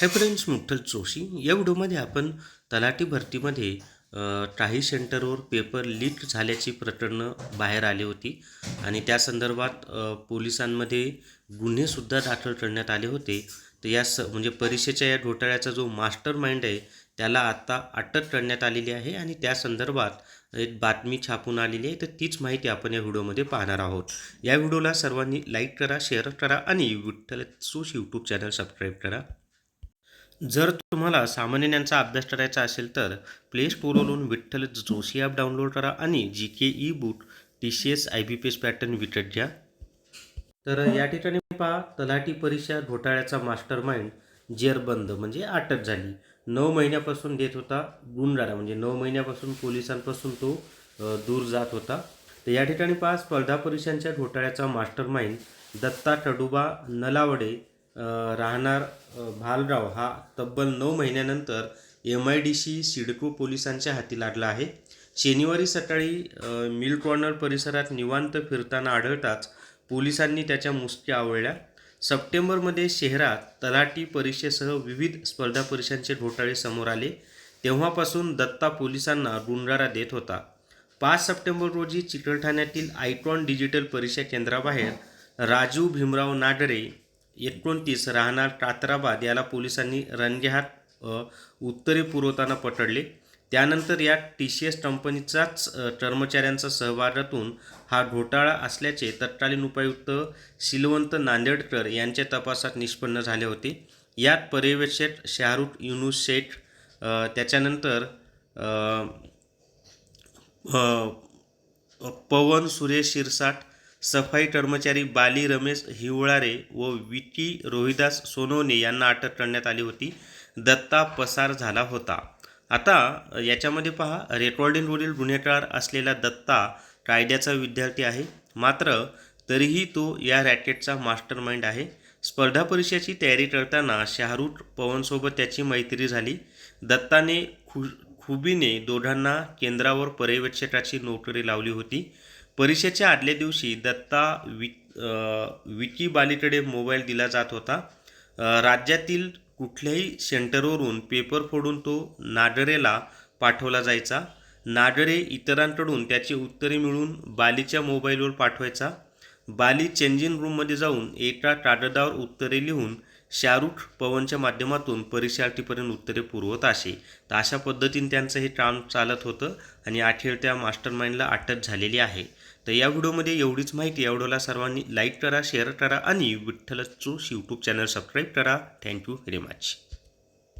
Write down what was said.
Hi friends मुठ्ठल Joshi. या व्हिडिओमध्ये आपण तलाठी भरतीमध्ये काही सेंटरवर पेपर लीक झाल्याची प्रकरणं बाहेर आली होती. आणि त्या संदर्भात पोलिसांमध्ये गुन्हेसुद्धा दाखल करण्यात आले होते. तर या स म्हणजे परीक्षेच्या या घोटाळ्याचा जो मास्टर माइंड आहे त्याला आता अटक करण्यात आलेली आहे. आणि त्या संदर्भात एक बातमी छापून आलेली आहे. तर तीच माहिती आपण या व्हिडिओमध्ये पाहणार आहोत. या व्हिडिओला सर्वांनी लाईक करा शेअर करा आणि विठ्ठल सोश यूट्यूब चॅनल सबस्क्राईब करा. जर तुम्हाला सामान्य ज्ञानचा अभ्यास करायचा असेल तर प्ले स्टोरवरून विठ्ठल जोशी ॲप डाउनलोड करा आणि G K E book T C S I B P S pattern विकत घ्या. तर या ठिकाणी पहा तलाठी परीक्षा घोटाळ्याचा मास्टर माइंड जेरबंद म्हणजे अटक झाली. नऊ महिन्यापासून देत होता गुंडाळा म्हणजे नऊ महिन्यापासून पोलिसांपासून तो दूर जात होता. तर या ठिकाणी पहा स्पर्धा परीक्षांच्या घोटाळ्याचा मास्टर माइंड दत्ता कडुबा नलावडे राहणार भालराव हा तब्बल नऊ महिन्यानंतर M I D C CIDCO पोलिसांच्या हाती लागला आहे. शनिवारी सकाळी मिल कॉर्नर परिसरात निवांत फिरताना आढळताच पोलिसांनी त्याच्या मुसक्या आवळल्या. सप्टेंबरमध्ये शहरात तलाठी परीक्षेसह विविध स्पर्धा परीक्षांचे घोटाळे समोर आले. तेव्हापासून दत्ता पोलिसांना गुंडारा देत होता. पाच सप्टेंबर रोजी चिकलठाण्यातील आयकॉन डिजिटल परीक्षा केंद्राबाहेर राजू भीमराव नागरे एकोणतीस राहणार कात्राबाद याला पोलिसांनी रंगेहात उत्तरे पुरवताना पकडले. त्यानंतर या टी सी एस कंपनीचाच कर्मचाऱ्यांचा सहभागातून हा घोटाळा असल्याचे तत्कालीन उपायुक्त शिलवंत नांदेडकर यांच्या तपासात निष्पन्न झाले होते. यात पर्यवेक्षक शाहरुख युनुस शेख त्याच्यानंतर पवन सुरेश शिरसाट सफाई कर्मचारी बाली रमेश हिवळारे व विकी रोहिदास सोनवणे यांना अटक करण्यात आली होती. दत्ता पसार झाला होता. आता याच्यामध्ये पहा रेकॉर्डिंगवरील गुन्हेगार असलेला दत्ता कायद्याचा विद्यार्थी आहे. मात्र तरीही तो या रॅकेटचा मास्टर माइंड आहे. स्पर्धा परीक्षेची तयारी करताना शाहरुख पवनसोबत त्याची मैत्री झाली. दत्ताने खु खुबीने दोघांना केंद्रावर पर्यवेक्षकाची नोकरी लावली होती. परीक्षेच्या आदल्या दिवशी दत्ता वि विकी बालीकडे मोबाईल दिला जात होता. राज्यातील कुठल्याही सेंटरवरून पेपर फोडून तो नागरेला पाठवला जायचा. नागरे इतरांकडून त्याची उत्तरे मिळून बालीच्या मोबाईलवर पाठवायचा. बाली चेंजिंग रूममध्ये जाऊन एका कागदावर उत्तरे लिहून शाहरुख पवनच्या माध्यमातून परीक्षार्थीपर्यंत उत्तरे पुरवत असे. तर अशा पद्धतीने त्यांचं हे काम चालत होतं आणि अखेर त्या मास्टर माइंडला अटक झालेली आहे. तर या व्हिडिओमध्ये एवढीच माहिती. या व्हिडिओला सर्वांनी लाईक करा शेअर करा आणि विठ्ठलचू यूट्यूब चॅनल सबस्क्राईब करा. Thank you very much